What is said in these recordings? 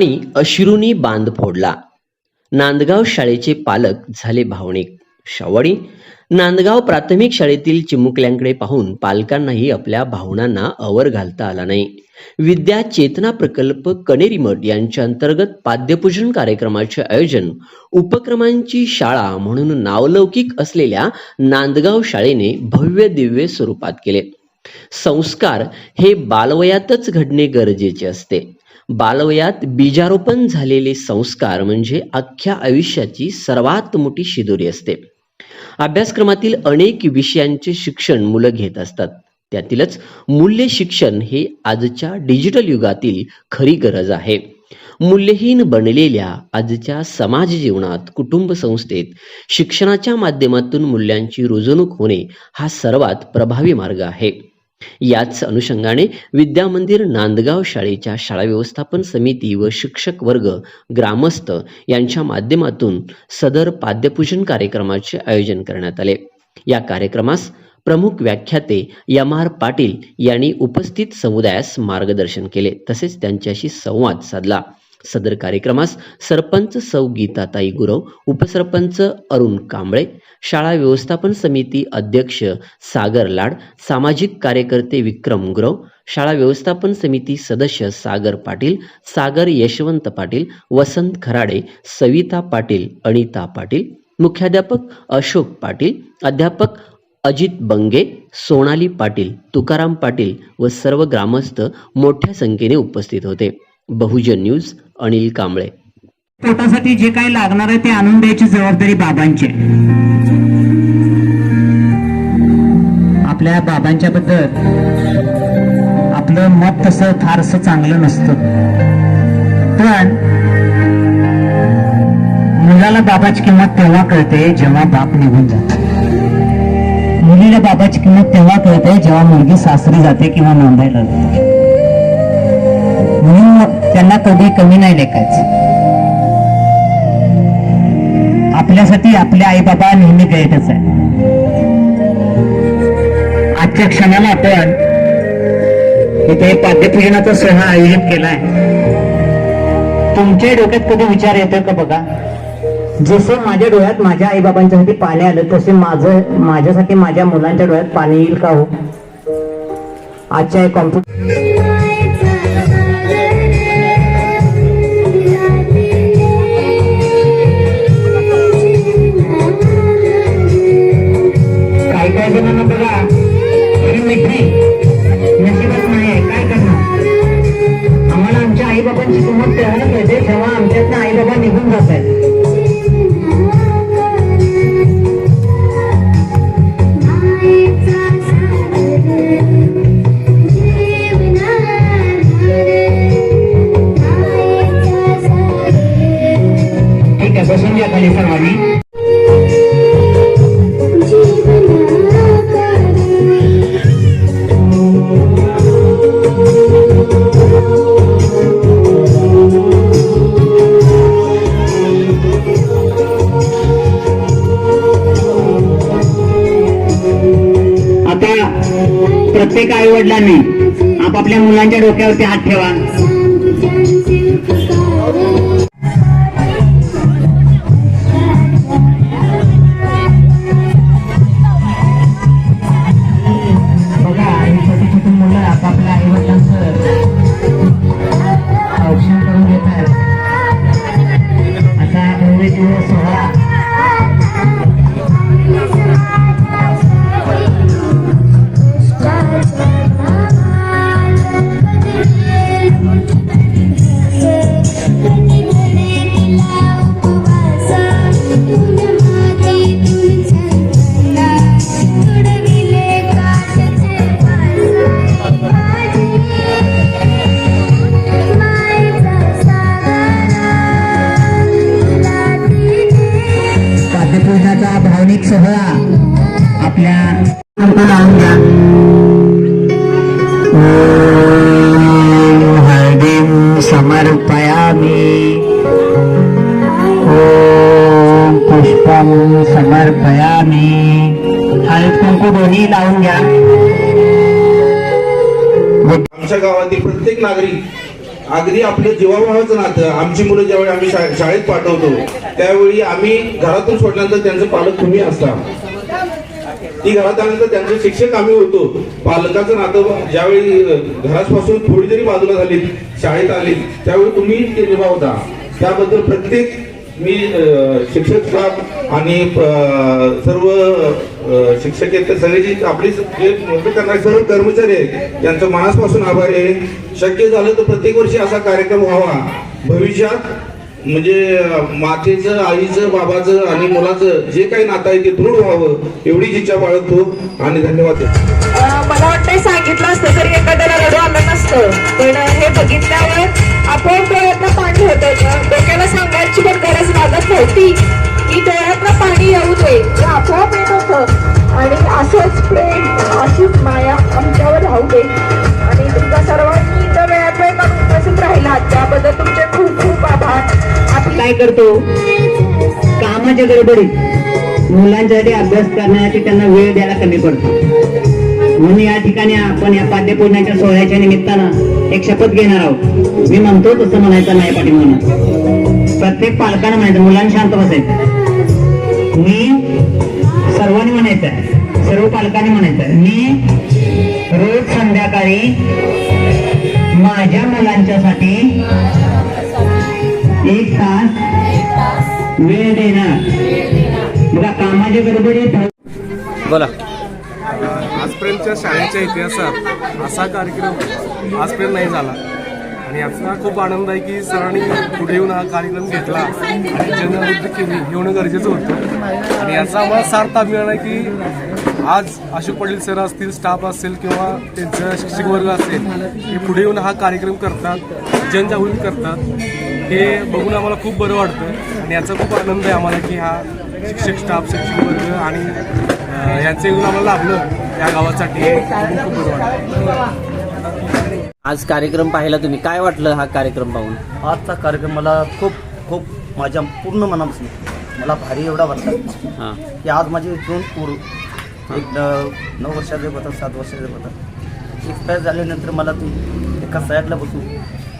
आणि अश्रूंनी बांध फोडला. नांदगाव शाळेचे पालक झाले भावनिक. शावडी नांदगाव प्राथमिक शाळेतील चिमुकल्यांकडे पाहून पालकांनाही आपल्या भावनांना अवर घालता आला नाही. विद्या चेतना प्रकल्प कनेरी मठ यांच्या अंतर्गत पाद्यपूजन कार्यक्रमाचे आयोजन उपक्रमांची शाळा म्हणून नावलौकिक असलेल्या नांदगाव शाळेने भव्य दिव्य स्वरूपात केले. संस्कार हे बालवयातच घडणे गरजेचे असते. बालवयात बीजारोपण झालेले संस्कार म्हणजे अख्ख्या आयुष्याची सर्वात मोठी शिदोरी असते. अभ्यासक्रमातील अनेक विषयांचे शिक्षण मुलं घेत असतात. त्यातीलच मूल्य शिक्षण हे आजच्या डिजिटल युगातील खरी गरज आहे. मूल्यहीन बनलेल्या आजच्या समाज जीवनात कुटुंब संस्थेत शिक्षणाच्या माध्यमातून मूल्यांची रुजवणूक होणे हा सर्वात प्रभावी मार्ग आहे. याच अनुषंगाने विद्यामंदिर नांदगाव शाळेच्या शाळा व्यवस्थापन समिती व शिक्षक वर्ग ग्रामस्थ यांच्या माध्यमातून सदर पाद्यपूजन कार्यक्रमाचे आयोजन करण्यात आले. या कार्यक्रमास प्रमुख व्याख्याते एम आर पाटील यांनी उपस्थित समुदायास मार्गदर्शन केले. तसेच त्यांच्याशी संवाद साधला. सदर कार्यक्रमास सरपंच सौ गीताताई गुरव उपसरपंच अरुण कांबळे शाळा व्यवस्थापन समिती अध्यक्ष सागर लाड सामाजिक कार्यकर्ते विक्रम गुरव शाळा व्यवस्थापन समिती सदस्य सागर पाटील सागर यशवंत पाटील वसंत खराडे सविता पाटील अनिता पाटील मुख्याध्यापक अशोक पाटील अध्यापक अजित बंगे सोनाली पाटील तुकाराम पाटील व सर्व ग्रामस्थ मोठ्या संख्येने उपस्थित होते. बहुजन न्यूज अनिल कांबळे. पोटासाठी जे काही लागणार आहे ते आणून द्यायची जबाबदारी बाबांची आहे. आपल्या बाबांच्या बद्दल आपलं मत तसं फारसं चांगलं नसतं. पण मुलाला बाबाची किंमत तेव्हा कळते जेव्हा बाप निघून जातो. मुलीला बाबाची किंमत तेव्हा कळते जेव्हा मुलगी सासरी जाते किंवा नोंदायला जाते. म्हणून त्यांना कधी कमी नाही लेखायचं. आपल्यासाठी आपले आई बाबा नेहमी गैरच आहे आजच्या क्षणाला आपण इथे पाद्यपूजनाचा सह आयोजित केलाय. तुमच्या डोक्यात कधी विचार येतो का बघा? जसं माझ्या डोळ्यात माझ्या आई बाबांच्यासाठी पाणी आलं तसे माझं माझ्यासाठी माझ्या मुलांच्या डोळ्यात पाणी येईल का हो? आजच्या कॉम्प्युटर वडिलांनी आपापल्या मुलांच्या डोक्यावरती हात ठेवा. पाद्यपूजनाचा सोहळा आपल्या अंको समर्पयामी. ओम पुष्पम समर्पयामी. हळद कुंकू दोन्ही लावून घ्या. आमच्या गावातील प्रत्येक नागरिक अगदी आपलं जीवाभावाचं नातं. आमची मुलं ज्यावेळी आम्ही शाळेत पाठवतो त्यावेळी आम्ही घरातून सोडल्यानंतर त्यांचे पालक तुम्ही असता. ती घरात आल्यानंतर त्यांचं शिक्षक आम्ही होतो. पालकाचं नातं ज्यावेळी घरापासून थोडी जरी बाजूला झाली शाळेत आली त्यावेळी तुम्ही ते निभावता. त्याबद्दल प्रत्येक मी शिक्षक साहेब आणि सर्व शिक्षक आहेत सगळ्याची सगळे जे आपली स- करणारे सर्व कर्मचारी आहेत त्यांचं मनापासून आभार आहे. शक्य झालं तर प्रत्येक वर्षी असा कार्यक्रम व्हावा. भविष्यात म्हणजे मातेचं आईचं बाबाचं आणि मुलाचं जे काही नातं आहे ते दृढ व्हावं एवढीच इच्छा बाळगतो आणि धन्यवाद मला वाटतंय सांगितलं असतं तरी एखाद्याला रडू आलं नसतं पण हे बघितल्यावर आपोआप डोळ्यातनं पाणी होतं. डोक्याला सांगायची पण गरज लागत नव्हती. की डोळ्यातनं पाणी येऊ दे. करतो? कामाच्या गडबडीत. मुलांसाठी अभ्यास करण्यासाठी त्यांना वेळ द्यायला कमी पडतो. म्हणून या ठिकाणी आपण या पाद्यपूजनाच्या सोहळ्याच्या निमित्तानं एक शपथ घेणार आहोत. मी म्हणतो तसं म्हणायचं नाही पाठी म्हणून प्रत्येक पालकानं म्हणायचं मुलांना शांत बसायचं. मी सर्वांनी म्हणायचं आहे सर्व पालकांनी म्हणायचं आहे मी रोज संध्याकाळी माझ्या मुलांच्यासाठी एक तास वेळ देणार. बघा कामाच्या गडबडीत बोला. आजपर्यंतच्या शाळेच्या इतिहासात असा कार्यक्रम आजपर्यंत नाही झाला. आणि याचा खूप आनंद आहे की सरांनी पुढे येऊन हा कार्यक्रम घेतला आणि जनजागृती केली हे होणं गरजेचं होतं. आणि याचा आम्हाला सार्थ अभिमान आहे की आज अशोक पाटील सर असतील स्टाफ असेल किंवा त्यांचा शिक्षक वर्ग असेल हे पुढे येऊन हा कार्यक्रम करतात जनजागृती करतात हे बघून आम्हाला खूप बरं वाटतं. आणि याचा खूप आनंद आहे आम्हाला की हा शिक्षक स्टाफ शिक्षक वर्ग आणि यांचं येऊन आम्हाला लाभलं या गावासाठी. खूप बरं वाटतं. आज कार्यक्रम पाहिला तुम्ही. काय वाटलं हा कार्यक्रम पाहून? आजचा कार्यक्रम मला खूप खूप माझ्या पूर्ण मनापासून मला भारी एवढा वाटला. हां. की आज माझे दोन पोरं एक नऊ वर्षाचे होतात सात वर्षाचे होतात एक्सपायर झाल्यानंतर मला ते एका साईडला बसून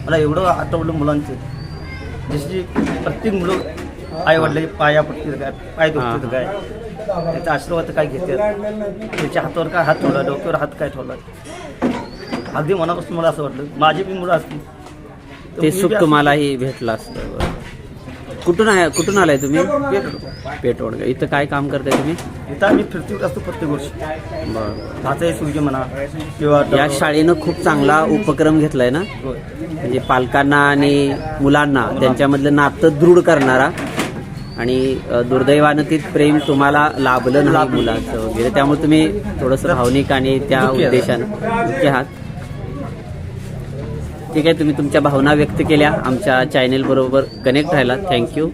मला एवढं आठवलं मुलांचे. जशी प्रत्येक मुलं आई वडिलांची पाया पडतील काय पाय दुखतील काय त्याचा आशीर्वाद काय घेतात? त्याच्या हातावर काय हात ठेवला डोक्यावर हात काय ठेवला? अगदी मनापासून मला असं वाटलं. माझी बी मुलं असतील. ते सुख तुम्हालाही भेटलं असतं. कुठून आहे कुठून आलाय तुम्ही. पेटवडगाव इथं काय काम करताय तुम्ही? इथं आम्ही फिरतीवर असतो प्रत्येक वर्षी. बरं. सूर्य म्हणा किंवा या शाळेनं खूप चांगला उपक्रम घेतलाय ना. म्हणजे पालकांना आणि मुलांना त्यांच्यामधलं नातं दृढ करणारा आणि दुर्दैवानं ते प्रेम तुम्हाला लाभलं नाही मुलाचं वगैरे. त्यामुळे तुम्ही थोडंसं भावनिक आणि त्या. उद्देशानं आहात. ठीक आहे तुम्ही तुमच्या भावना व्यक्त केल्या. आमच्या चॅनेल बरोबर कनेक्ट राहिला थँक्यू